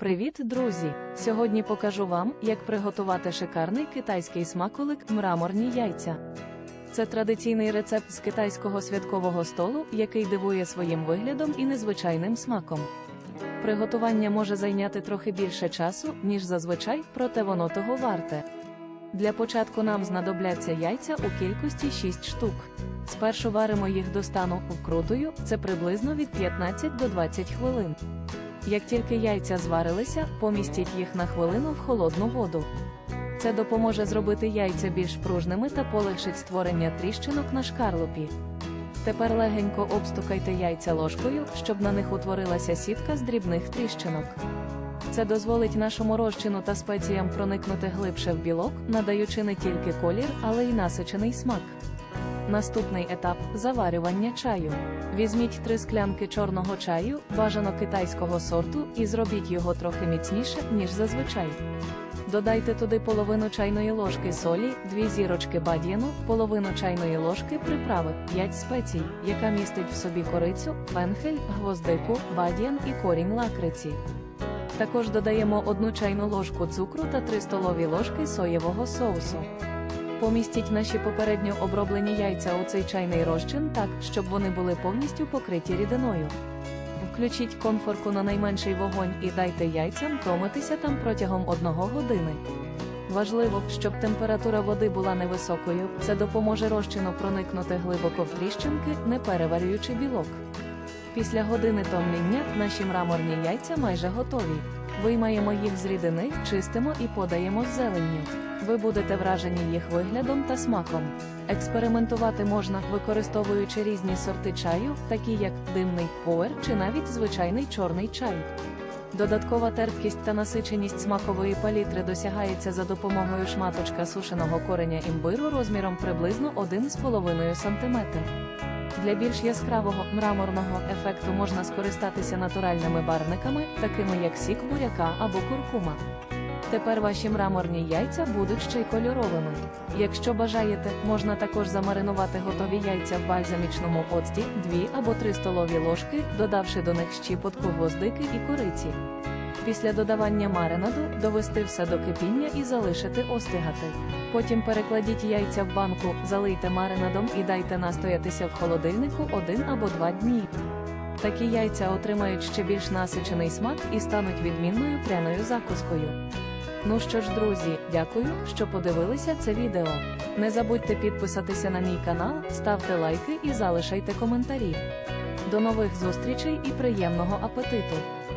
Привіт, друзі! Сьогодні покажу вам, як приготувати шикарний китайський смаколик мраморні яйця. Це традиційний рецепт з китайського святкового столу, який дивує своїм виглядом і незвичайним смаком. Приготування може зайняти трохи більше часу, ніж зазвичай, проте воно того варте. Для початку нам знадобляться яйця у кількості 6 штук. Спершу варимо їх до стану вкрутою, це приблизно від 15 до 20 хвилин. Як тільки яйця зварилися, помістіть їх на хвилину в холодну воду. Це допоможе зробити яйця більш пружними та полегшить створення тріщинок на шкарлупі. Тепер легенько обстукайте яйця ложкою, щоб на них утворилася сітка з дрібних тріщинок. Це дозволить нашому розчину та спеціям проникнути глибше в білок, надаючи не тільки колір, але й насичений смак. Наступний етап заварювання чаю. Візьміть три склянки чорного чаю, бажано китайського сорту, і зробіть його трохи міцніше, ніж зазвичай. Додайте туди половину чайної ложки солі, дві зірочки бадьяну, половину чайної ложки приправи, 5 спецій, яка містить в собі корицю, фенхель, гвоздику, бадьян і корінь лакриці. Також додаємо одну чайну ложку цукру та 3 столові ложки соєвого соусу. Помістіть наші попередньо оброблені яйця у цей чайний розчин так, щоб вони були повністю покриті рідиною. Включіть конфорку на найменший вогонь і дайте яйцям томитися там протягом 1 години. Важливо, щоб температура води була невисокою, це допоможе розчину проникнути глибоко в тріщинки, не переварюючи білок. Після години томління наші мраморні яйця майже готові. Виймаємо їх з рідини, чистимо і подаємо з зеленню. Ви будете вражені їх виглядом та смаком. Експериментувати можна, використовуючи різні сорти чаю, такі як димний пуер чи навіть звичайний чорний чай. Додаткова терпкість та насиченість смакової палітри досягається за допомогою шматочка сушеного кореня імбиру розміром приблизно 1,5 см. Для більш яскравого мраморного ефекту можна скористатися натуральними барвниками, такими як сік буряка або куркума. Тепер ваші мраморні яйця будуть ще й кольоровими. Якщо бажаєте, можна також замаринувати готові яйця в бальзамічному оцті 2 або 3 столові ложки, додавши до них щіпотку гвоздики і кориці. Після додавання маринаду довести все до кипіння і залишити остигати. Потім перекладіть яйця в банку, залийте маринадом і дайте настоятися в холодильнику один або два дні. Такі яйця отримають ще більш насичений смак і стануть відмінною пряною закускою. Ну що ж, друзі, дякую, що подивилися це відео. Не забудьте підписатися на мій канал, ставте лайки і залишайте коментарі. До нових зустрічей і приємного апетиту!